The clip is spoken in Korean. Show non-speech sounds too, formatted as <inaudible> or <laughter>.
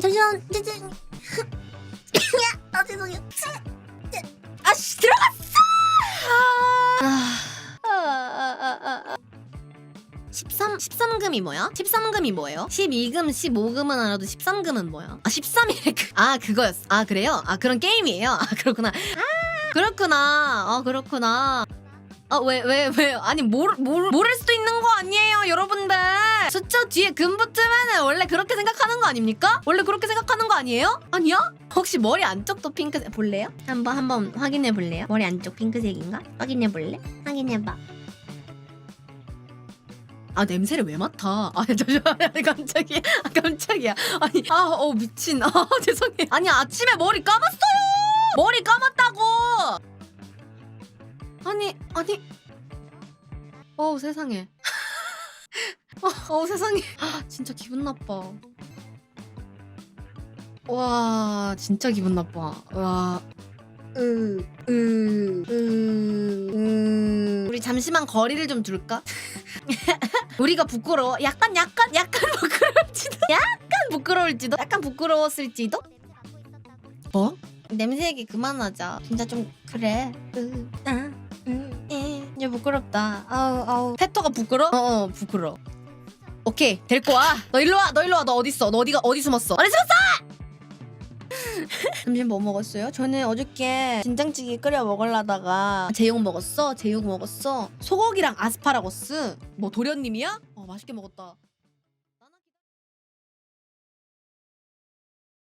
잠시만 잠시만 아 죄송해요 아씨 들어갔어 아, 13, 13금이 뭐야? 13금이 뭐예요? 12금, 15금은 알아도 13금은 뭐야? 아, 13일에 그, 아, 그거였어. 아, 그래요? 아, 그런 게임이에요? 아, 그렇구나. 아, 그렇구나. 아, 그렇구나. 아, 왜, 왜, 왜. 아니, 모르, 모르, 모를 수도 있는 거 아니에요, 여러분들. 숫자 뒤에 금 붙으면은 원래 그렇게 생각하는 거 아닙니까? 원래 그렇게 생각하는 거 아니에요? 아니야? 혹시 머리 안쪽도 핑크색 볼래요? 한번, 한번 확인해 볼래요? 머리 안쪽 핑크색인가? 확인해 볼래? 확인해 봐. 아 냄새를 왜 맡아? 아 <laughs> 잠시만 깜짝이야 아, 깜짝이야 아니 아어 미친 아 <laughs> 죄송해 아니 아침에 머리 감았어요 머리 감았다고 아니 아니 어 세상에 어, 어 세상에 진짜 기분 나빠 와 진짜 기분 나빠 와 으, 으, 으, 으. 우리 잠시만 거리를 좀 둘까? <laughs> 우리가 부끄러워. 약간 약간 약간 부끄러울지도. 약간 부끄러울지도. 약간 부끄러웠을지도. 뭐? 냄새 얘기 그만하자. 진짜 좀 그래. 으, 아, 부끄럽다. 아우 아우. 페터가 부끄러? 어, 어 부끄러. 오케이 데리고 와. 너 일로 와. 너 일로 와. 너 어디 있어? 너 어디가 어디 숨었어? 어디 숨었어? <laughs> 점심 뭐 먹었어요? 저는 어저께 된장찌개 끓여 먹으려다가 제육 먹었어. 제육 먹었어. 소고기랑 아스파라거스. 뭐 도련님이야? 어 맛있게 먹었다.